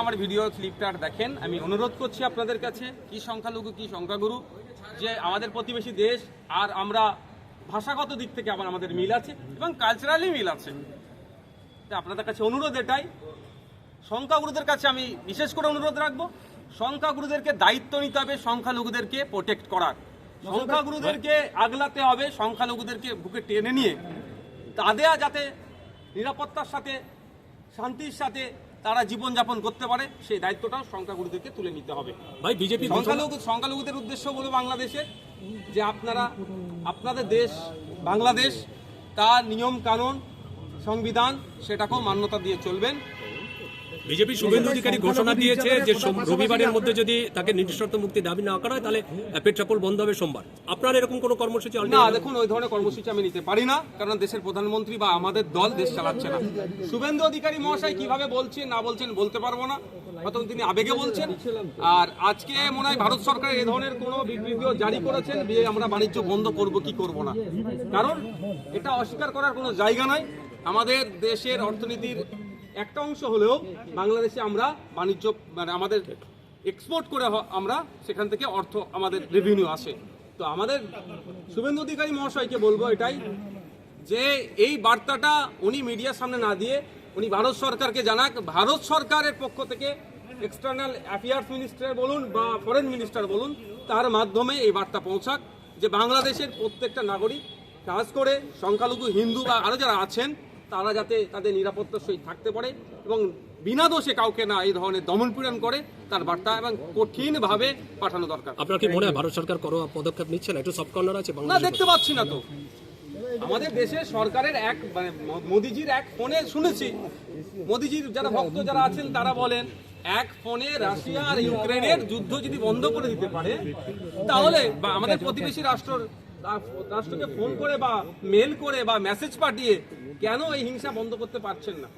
আমার ভিডিও ক্লিপটা দেখেন, আমি অনুরোধ করছি আপনাদের কাছে, কি সংখ্যালঘু, কি সংখ্যাগুরু, যে আমাদের প্রতিবেশী দেশ আর আমরা ভাষাগত দিক থেকে আবার আমাদের মিল আছে এবং কালচারালি মিল আছে। আপনাদের কাছে অনুরোধ এটাই। সংখ্যাগুরুদের কাছে আমি বিশেষ করে অনুরোধ রাখব, সংখ্যাগুরুদেরকে দায়িত্ব নিতে হবে সংখ্যালঘুদেরকে প্রোটেক্ট করার। সংখ্যাগুরুদেরকে আগলাতে হবে, সংখ্যালঘুদেরকে বুকে টেনে নিয়ে। তাদের যাতে নিরাপত্তার সাথে, শান্তির সাথে তারা জীবনযাপন করতে পারে সেই দায়িত্বটাও সংখ্যাগুরুদেরকে তুলে নিতে হবে। ভাই বিজেপি সংখ্যালঘু সংখ্যালঘুদের উদ্দেশ্য বলব বাংলাদেশের যে আপনারা আপনাদের দেশ বাংলাদেশ তার নিয়ম কানুন সংবিধান সেটাকেও মান্যতা দিয়ে চলবেন। বিজেপি শুভেন্দু অধিকারী ঘোষণা দিয়েছে যে রবিবারের মধ্যে যদি তাকে নির্দিষ্ট মুক্তি দাবি না করা হয় তাহলে পেট্রাপোল বন্ধ হবে সোমবার। আপনার এরকম কোনো কর্মসূচি না দেখুন ওই ধরনের কর্মসূচি আমি নিতে পারি না কারণ দেশের প্রধানমন্ত্রী বা আমাদের দল দেশ চালাচ্ছে না। শুভেন্দু অধিকারী মহাশয় কীভাবে বলছেন না বলছেন বলতে পারব না। হয়তো তিনি আবেগে বলছেন। আর আজকে মনে হয় ভারত সরকার এ ধরনের কোনো বিবৃতিও জারি করেছেন যে আমরা বাণিজ্য বন্ধ করব কি করব না। কারণ এটা অস্বীকার করার কোনো জায়গা নাই। আমাদের দেশের অর্থনীতির একটা অংশ হলেও বাংলাদেশে আমরা বাণিজ্য মানে আমাদের এক্সপোর্ট করে আমরা সেখান থেকে অর্থ আমাদের রেভিনিউ আসে। তো আমাদের শুভেন্দু অধিকারী মহাশয়কে বলব এটাই যে এই বার্তাটা উনি মিডিয়ার সামনে না দিয়ে উনি ভারত সরকারকে জানাক। ভারত সরকারের পক্ষ থেকে এক্সটার্নাল অ্যাফেয়ার্স মিনিস্টার বলুন বা ফরেন মিনিস্টার বলুন, তার মাধ্যমে এই বার্তা পৌঁছাক যে বাংলাদেশের প্রত্যেকটা নাগরিক কাজ করে, সংখ্যালঘু হিন্দু বা আরও যারা আছেন তারা যাতে তাদের নিরাপত্তার সহিত থাকতে পারে এবং বিনা দোষে কাউকে না এই ধরনের দমনপীড়ন করে তার বার্তা এবং কঠিনভাবে পাঠানো দরকার। আপনার কি মনে হয় ভারত সরকার কোনো পদক্ষেপ নিচ্ছে না? একটু সফট কর্নার আছে না দেখতে পাচ্ছি না তো। আমাদের দেশে সরকারের এক মানে মোদিজির এক ফোনে শুনেছি। মোদিজির যারা ভক্ত যারা আছেন তারা বলেন এক ফোনে রাশিয়া আর ইউক্রেনের যুদ্ধ যদি বন্ধ করে দিতে পারে তাহলে বা আমাদের প্রতিবেশী রাষ্ট্র রাষ্ট্রকে ফোন করে বা মেল করে বা মেসেজ পাঠিয়ে কেন এই হিংসা বন্ধ করতে পারছেন না?